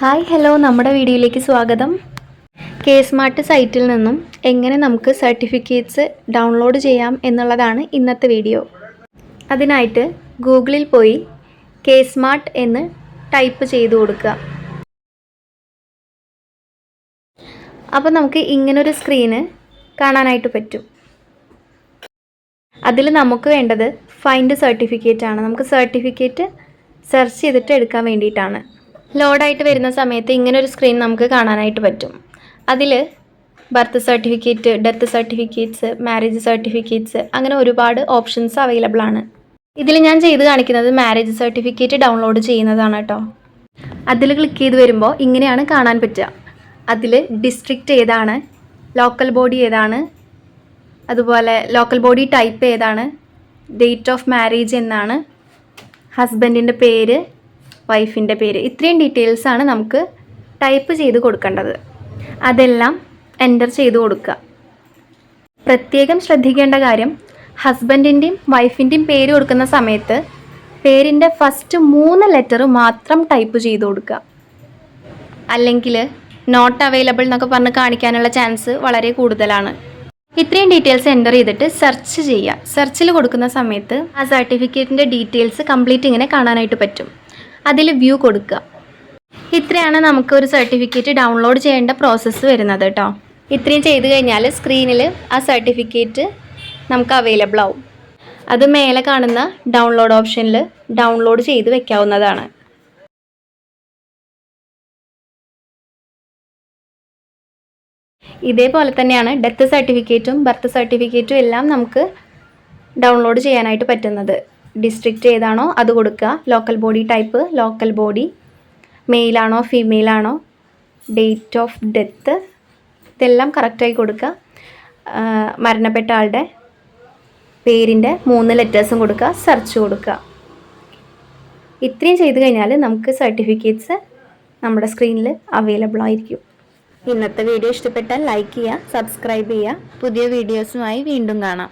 Hi hello. നമ്മുടെ വീഡിയോയിലേക്ക് സ്വാഗതം. കെ സ്മാർട്ട് സൈറ്റിൽ നിന്നും എങ്ങനെ നമുക്ക് സർട്ടിഫിക്കറ്റ്സ് ഡൗൺലോഡ് ചെയ്യാം എന്നുള്ളതാണ് ഇന്നത്തെ വീഡിയോ. അതിനായിട്ട് ഗൂഗിളിൽ പോയി കെ സ്മാർട്ട് എന്ന് ടൈപ്പ് ചെയ്ത് കൊടുക്കുക. അപ്പോൾ നമുക്ക് ഇങ്ങനൊരു സ്ക്രീന് കാണാനായിട്ട് പറ്റും. അതിൽ നമുക്ക് വേണ്ടത് ഫൈൻഡ് സർട്ടിഫിക്കറ്റ് ആണ്. നമുക്ക് സർട്ടിഫിക്കറ്റ് സെർച്ച് ചെയ്തിട്ട് എടുക്കാൻ വേണ്ടിയിട്ടാണ്. ലോഡായിട്ട് വരുന്ന സമയത്ത് ഇങ്ങനെ ഒരു സ്ക്രീൻ നമുക്ക് കാണാനായിട്ട് പറ്റും. അതിൽ birth certificate death certificates marriage certificates അങ്ങനെ ഒരുപാട് ഓപ്ഷൻസ് അവൈലബിൾ ആണ്. ഇതിൽ ഞാൻ ചെയ്ത് കാണിക്കുന്നത് മാരേജ് സർട്ടിഫിക്കറ്റ് ഡൗൺലോഡ് ചെയ്യുന്നതാണ് കേട്ടോ അതിൽ ക്ലിക്ക് ചെയ്ത് വരുമ്പോൾ ഇങ്ങനെയാണ് കാണാൻ പറ്റുക. അതിൽ ഡിസ്ട്രിക്റ്റ് ഏതാണ് ലോക്കൽ ബോഡി ഏതാണ് അതുപോലെ ലോക്കൽ ബോഡി ടൈപ്പ് ഏതാണ് ഡേറ്റ് ഓഫ് മാരേജ് എന്നാണ് ഹസ്ബൻഡിന്റെ പേര് വൈഫിന്റെ പേര്. ഇത്രയും ഡീറ്റെയിൽസാണ് നമുക്ക് ടൈപ്പ് ചെയ്ത് കൊടുക്കേണ്ടത്. അതെല്ലാം എന്റർ ചെയ്ത് കൊടുക്കുക. പ്രത്യേകം ശ്രദ്ധിക്കേണ്ട കാര്യം ഹസ്ബൻഡിന്റെയും വൈഫിന്റെയും പേര് കൊടുക്കുന്ന സമയത്ത് പേരിന്റെ ഫസ്റ്റ് മൂന്ന് ലെറ്റർ മാത്രം ടൈപ്പ് ചെയ്ത് കൊടുക്കുക. അല്ലെങ്കിൽ നോട്ട് അവൈലബിൾ എന്നൊക്കെ പറഞ്ഞ് കാണിക്കാനുള്ള ചാൻസ് വളരെ കൂടുതലാണ്. ഇത്രയും ഡീറ്റെയിൽസ് എന്റർ ചെയ്തിട്ട് സെർച്ച് ചെയ്യുക. സെർച്ചിൽ കൊടുക്കുന്ന സമയത്ത് ആ സർട്ടിഫിക്കറ്റിന്റെ ഡീറ്റെയിൽസ് കംപ്ലീറ്റ് ഇങ്ങനെ കാണാനായിട്ട് പറ്റും. അതിൽ വ്യൂ കൊടുക്കുക. ഇത്രയാണ് നമുക്ക് ഒരു സർട്ടിഫിക്കറ്റ് ഡൗൺലോഡ് ചെയ്യേണ്ട പ്രോസസ്സ് വരുന്നത് കേട്ടോ. ഇത്രയും ചെയ്ത് കഴിഞ്ഞാൽ സ്ക്രീനിൽ ആ സർട്ടിഫിക്കറ്റ് നമുക്ക് അവൈലബിൾ ആവും. അത് മേലെ കാണുന്ന ഡൗൺലോഡ് ഓപ്ഷനിൽ ഡൗൺലോഡ് ചെയ്ത് വെക്കാവുന്നതാണ്. ഇതേപോലെ തന്നെയാണ് ഡെത്ത് സർട്ടിഫിക്കറ്റും ബർത്ത് സർട്ടിഫിക്കറ്റും എല്ലാം നമുക്ക് ഡൗൺലോഡ് ചെയ്യാനായിട്ട് പറ്റുന്നത്. ഡിസ്ട്രിക്റ്റ് ഏതാണോ അത് കൊടുക്കുക. Local body type local body മെയിലാണോ ഫീമെയിലാണോ ഡേറ്റ് ഓഫ് ഡെത്ത് ഇതെല്ലാം കറക്റ്റായി കൊടുക്കുക. മരണപ്പെട്ട ആളുടെ പേരിന്റെ മൂന്ന് ലെറ്റേഴ്സും കൊടുക്കുക. സെർച്ച് കൊടുക്കുക. ഇത്രയും ചെയ്ത് കഴിഞ്ഞാൽ നമുക്ക് സർട്ടിഫിക്കറ്റ്സ് നമ്മുടെ സ്ക്രീനിൽ അവൈലബിൾ ആയിരിക്കും. ഇന്നത്തെ വീഡിയോ ഇഷ്ടപ്പെട്ടാൽ ലൈക്ക് ചെയ്യുക സബ്സ്ക്രൈബ് ചെയ്യുക. പുതിയ വീഡിയോസുമായി വീണ്ടും കാണാം.